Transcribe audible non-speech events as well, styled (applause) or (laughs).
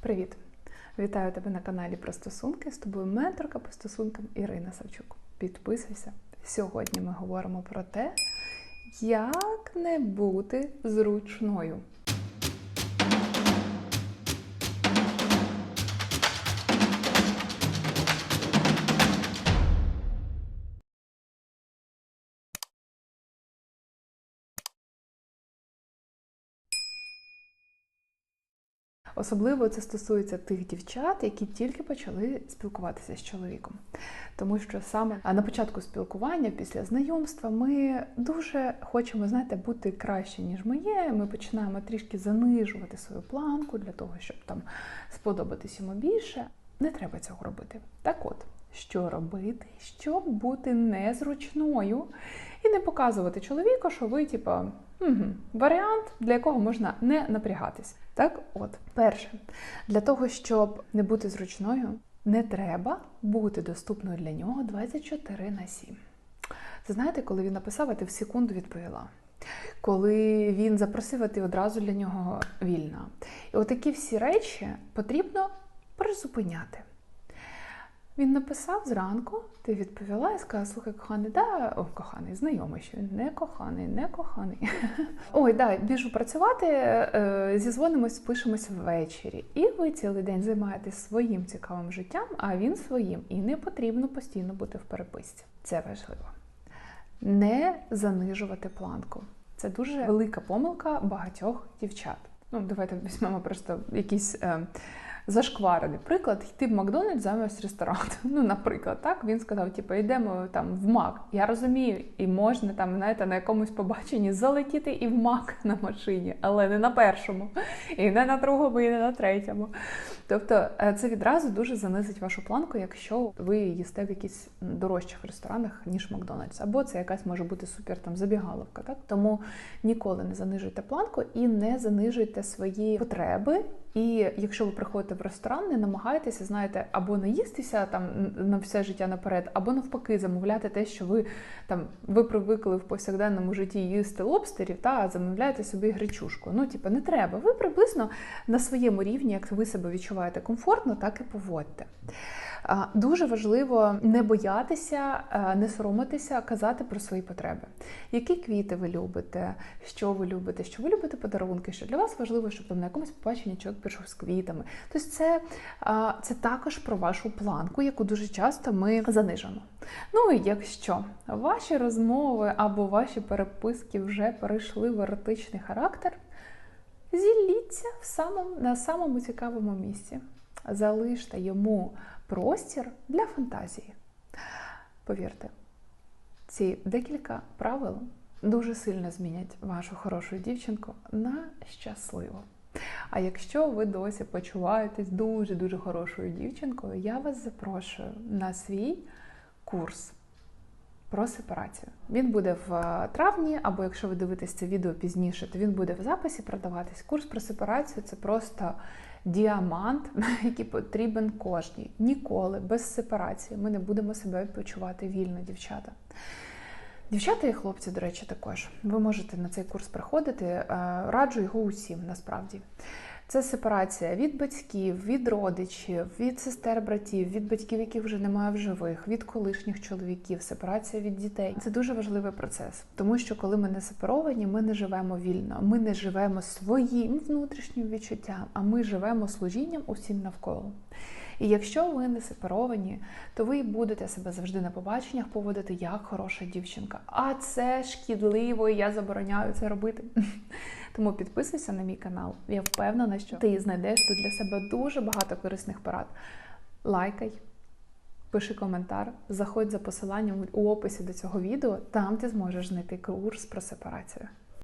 Привіт! Вітаю тебе на каналі про стосунки. З тобою менторка по стосункам Ірина Савчук. Підписуйся. Сьогодні ми говоримо про те, як не бути зручною. Особливо це стосується тих дівчат, які тільки почали спілкуватися з чоловіком. Тому що саме на початку спілкування, після знайомства, ми дуже хочемо, знаєте, бути краще, ніж ми є. Ми починаємо трішки занижувати свою планку для того, щоб там сподобатись йому більше. Не треба цього робити. Так от, що робити, щоб бути незручною і не показувати чоловіку, що ви, типа, угу, варіант, для якого можна не напрягатись. Так, от, перше, для того, щоб не бути зручною, не треба бути доступною для нього 24 на 7. Це знаєте, коли він написав, а ти в секунду відповіла. Коли він запросив, а ти одразу для нього вільна. І отакі всі речі потрібно призупиняти. Він написав зранку, ти відповіла і сказала, слухай, коханий, да, о, коханий, знайомий, що він не коханий, не коханий. Ой, да, біжу працювати, е, зізвонимось, спишемось ввечері. І ви цілий день займаєтесь своїм цікавим життям, а він своїм. І не потрібно постійно бути в переписці. Це важливо. Не занижувати планку. Це дуже велика помилка багатьох дівчат. Ну, давайте візьмемо просто якісь. Е, зашкварений приклад йти в Макдональдс замість ресторану. (laughs) Ну, наприклад, так він сказав: типу, йдемо там в Мак. Я розумію, і можна там, знаєте, на якомусь побаченні залетіти і в Мак на машині, але не на першому, і не на другому, і не на третьому. Тобто, е, це відразу дуже занизить вашу планку, якщо ви їсте в якихось дорожчих ресторанах, ніж Макдональдс, або це якась може бути супер там забігаловка. Так тому ніколи не занижуйте планку і не занижуйте свої потреби. І якщо ви приходите в ресторан, не намагайтеся, знаєте, або наїстися там на все життя наперед, або навпаки, замовляти те, що ви там ви привикли в повсякденному житті їсти лобстерів, та замовляєте собі гречушку. Ну, типу, не треба. Ви приблизно на своєму рівні, як ви себе відчуваєте комфортно, так і поводьте. Дуже важливо не боятися, не соромитися, казати про свої потреби. Які квіти ви любите, що ви любите, що ви любите подарунки, що для вас важливо, щоб там на якомусь побаченні чоловік пішов з квітами. Тобто це, це також про вашу планку, яку дуже часто ми занижимо. Ну і якщо ваші розмови або ваші переписки вже перейшли в еротичний характер, зіліться в самому, на самому цікавому місці. Залиште йому простір для фантазії. Повірте, ці декілька правил дуже сильно змінять вашу хорошу дівчинку на щасливу. А якщо ви досі почуваєтесь дуже-дуже хорошою дівчинкою, я вас запрошую на свій курс про сепарацію. Він буде в травні, або якщо ви дивитесь це відео пізніше, то він буде в записі продаватись. Курс про сепарацію це просто діамант, (laughs) який потрібен кожній. Ніколи без сепарації ми не будемо себе почувати вільно, дівчата. Дівчата і хлопці, до речі, також. Ви можете на цей курс приходити. Е, раджу його усім насправді. Це сепарація від батьків, від родичів, від сестер, братів, від батьків, яких вже немає в живих, від колишніх чоловіків, сепарація від дітей. Це дуже важливий процес, тому що коли ми не сепаровані, ми не живемо вільно, ми не живемо своїм внутрішнім відчуттям, а ми живемо служінням усім навколо. І якщо ви не сепаровані, то ви будете себе завжди на побаченнях поводити як хороша дівчинка. А це шкідливо, і я забороняю це робити. Тому підписуйся на мій канал. Я впевнена, що ти знайдеш тут для себе дуже багато корисних порад. Лайкай, пиши коментар, заходь за посиланням у описі до цього відео, там ти зможеш знайти курс про сепарацію.